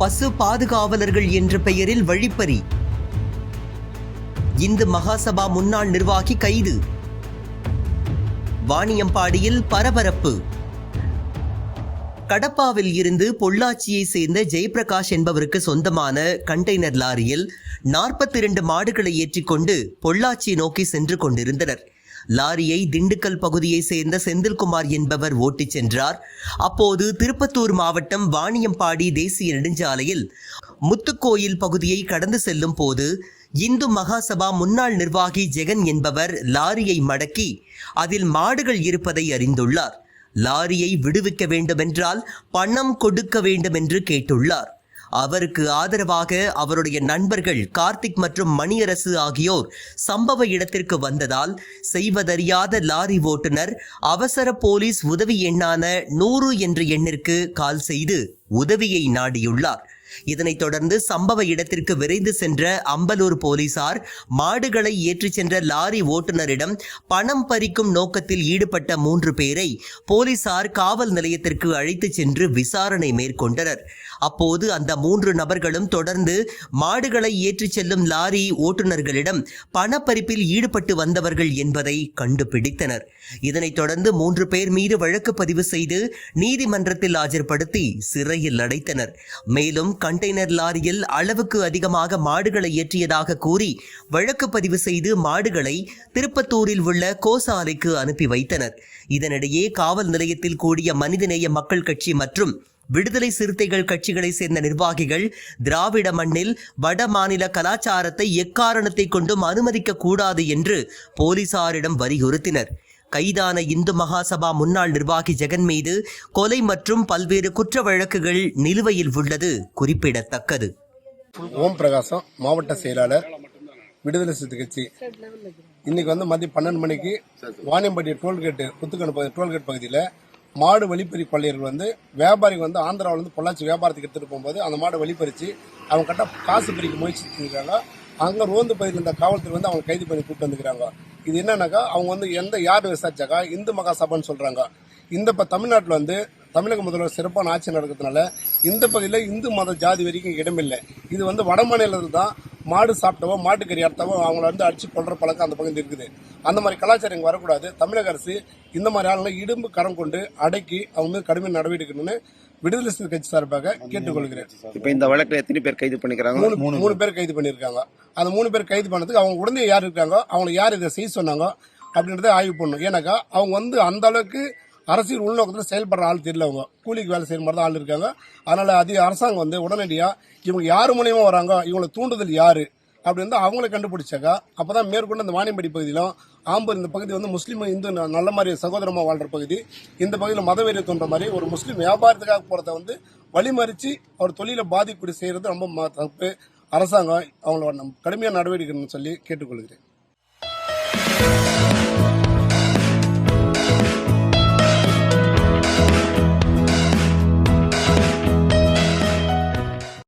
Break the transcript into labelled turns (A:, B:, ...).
A: பசு பாதுகாவலர்கள் என்ற பெயரில் வழிப்பறி. இந்து மகாசபா முன்னாள் நிர்வாகி கைது. வாணியம்பாடியில் பரபரப்பு. கடப்பாவில் இருந்து பொள்ளாச்சியை சேர்ந்த ஜெயபிரகாஷ் என்பவருக்கு சொந்தமான கண்டெய்னர் லாரியில் 42 மாடுகளை ஏற்றிக்கொண்டு பொள்ளாச்சி நோக்கி சென்று கொண்டிருந்தனர். லாரியை திண்டுக்கல் பகுதியை சேர்ந்த செந்தில்குமார் என்பவர் ஓட்டிச் சென்றார். அப்போது திருப்பத்தூர் மாவட்டம் வாணியம்பாடி தேசிய நெடுஞ்சாலையில் முத்துக்கோயில் பகுதியை கடந்து செல்லும் போது இந்து மகாசபா முன்னாள் நிர்வாகி ஜெகன் என்பவர் லாரியை மடக்கி அதில் மாடுகள் இருப்பதை அறிந்துள்ளார். லாரியை விடுவிக்க வேண்டுமென்றால் பணம் கொடுக்க வேண்டும் என்று கேட்டுள்ளார். அவருக்கு ஆதரவாக அவருடைய நண்பர்கள் கார்த்திக் மற்றும் மணியரசு ஆகியோர் சம்பவ இடத்திற்கு வந்ததால் செய்வதறியாத லாரி ஓட்டுநர் அவசர போலீஸ் உதவி எண்ணான நூறு என்ற எண்ணிற்கு கால் செய்து உதவியை நாடியுள்ளார். இதனைத் தொடர்ந்து சம்பவ இடத்திற்கு விரைந்து சென்ற அம்பலூர் போலீசார் மாடுகளை ஏற்றிச் சென்ற லாரி ஓட்டுநரிடம் பணம் பறிக்கும் நோக்கத்தில் ஈடுபட்ட மூன்று பேரை போலீசார் காவல் நிலையத்திற்கு அழைத்துச் சென்று விசாரணை மேற்கொண்டனர். அப்போது அந்த மூன்று நபர்களும் தொடர்ந்து மாடுகளை ஏற்றிச் செல்லும் லாரி ஓட்டுநர்களிடம் பணப்பறிப்பில் ஈடுபட்டு வந்தவர்கள் என்பதை கண்டுபிடித்தனர். இதனைத் தொடர்ந்து மூன்று பேர் மீது வழக்கு பதிவு செய்து நீதிமன்றத்தில் ஆஜர்படுத்தி சிறையில் அடைத்தனர். மேலும் கண்டெய்னர் லாரியில் அளவுக்கு அதிகமாக மாடுகளை ஏற்றியதாக கூறி வழக்கு பதிவு செய்து மாடுகளை திருப்பத்தூரில் உள்ள கோசாலைக்கு அனுப்பி வைத்தனர். இதனிடையே காவல் நிலையத்தில் கூடிய மனிதநேய மக்கள் கட்சி மற்றும் விடுதலை சிறுத்தைகள் கட்சிகளை சேர்ந்த நிர்வாகிகள் திராவிட மண்ணில் வட மாநில கலாச்சாரத்தை எக்காரணத்தை கொண்டும் அனுமதிக்க கூடாது என்று போலீசாரிடம் வலியுறுத்தினர். கைதான இந்து மகாசபா முன்னாள் நிர்வாகி ஜெகன் மீது கொலை மற்றும் பல்வேறு குற்ற வழக்குகள் நிலுவையில் உள்ளது குறிப்பிடத்தக்கது.
B: ஓம் பிரகாசம் மாவட்ட செயலாளர் விடுதலை சிறுத்தை கட்சி. இன்னைக்கு வந்து மதியம் பன்னெண்டு மணிக்கு வாணியம்பட்டி டோல்கேட்டு புத்துக்கணு பகுதி டோல்கேட் பகுதியில் மாடு வழிப்பறி கொள்ளையர்கள் வந்து வியாபாரி வந்து ஆந்திராவிலேருந்து பொள்ளாச்சி வியாபாரத்துக்கு எடுத்துகிட்டு போகும்போது அந்த மாடு வழிப்பறிச்சு அவங்க கிட்ட காசு பிரிக்க முயற்சி அங்கே ரோந்து பகுதியில் இருந்த காவல்துறை வந்து அவங்க கைது பண்ணி கூப்பிட்டு வந்துக்கிறாங்க. இது என்னன்னாக்கா அவங்க வந்து எந்த யார் விசாரிச்சாக்கா இந்து மகா சபைன்னு சொல்கிறாங்க இந்த இப்போ தமிழ்நாட்டில் வந்து தமிழக முதல்வர் சிறப்பான ஆட்சி நடக்கிறதுனால இந்த பகுதியில் இந்து மத ஜாதி வரைக்கும் இடமில்லை. இது வந்து வட மாநிலத்தில் தான் மாடு சாப்பிட்டவோ மாட்டுக்கறி அறுத்தவோ அவங்கள வந்து அடிச்சு கொள்ற பழக்கம் அந்த பகுதியில் இருக்குது. அந்த மாதிரி கலாச்சாரம் இங்கே வரக்கூடாது. தமிழக அரசு இந்த மாதிரி ஆளுங்களை இடும்பு கரம் கொண்டு அடக்கி அவங்க மீது கடுமையான நடவடிக்கை எடுக்கணும்னு விடுதலை சிறுத்தை கட்சி சார்பாக கேட்டுக்கொள்கிறேன்.
C: இப்ப இந்த வழக்குல எத்தனை பேர் கைது பண்ணிக்கிறாங்க?
B: மூணு மூணு பேர். கைது பண்ணியிருக்காங்க. அந்த மூணு பேர் கைது பண்ணதுக்கு அவங்க உடனே யார் இருக்காங்க? அவங்க யார் இதை செய்ய சொன்னாங்க? அப்படின்றத ஆய்வு பண்ணணும். ஏன்னாக்கா அவங்க வந்து அந்த அளவுக்கு அரசியல் உள்நோக்கத்தில் செயல்படுற ஆள் தெரியல அவங்க கூலிக்கு வேலை செய்யற மாதிரி தான் ஆள் இருக்காங்க. அதனால அதிக அரசாங்கம் வந்து உடனடியாக இவங்க யார் மூலியமா வராங்க இவங்களை தூண்டுதல் யாரு அப்படின்னு அவங்கள கண்டுபிடிச்சாக்கா அப்போ தான் மேற்கொண்டு அந்த வாணியம்படி பகுதியிலும் ஆம்பூர் இந்த பகுதி வந்து முஸ்லீம் இந்து நல்ல மாதிரி சகோதரமாக வாழ்கிற பகுதி. இந்த பகுதியில் மதவெறி தோன்ற மாதிரி ஒரு முஸ்லீம் வியாபாரத்துக்காக போகிறத வந்து வழிமறித்து அவர் தொழிலை பாதிப்பு செய்கிறது ரொம்ப ம- தப்பு. அரசாங்கம் அவங்கள கடுமையான நடவடிக்கைன்னு சொல்லி கேட்டுக்கொள்கிறேன்.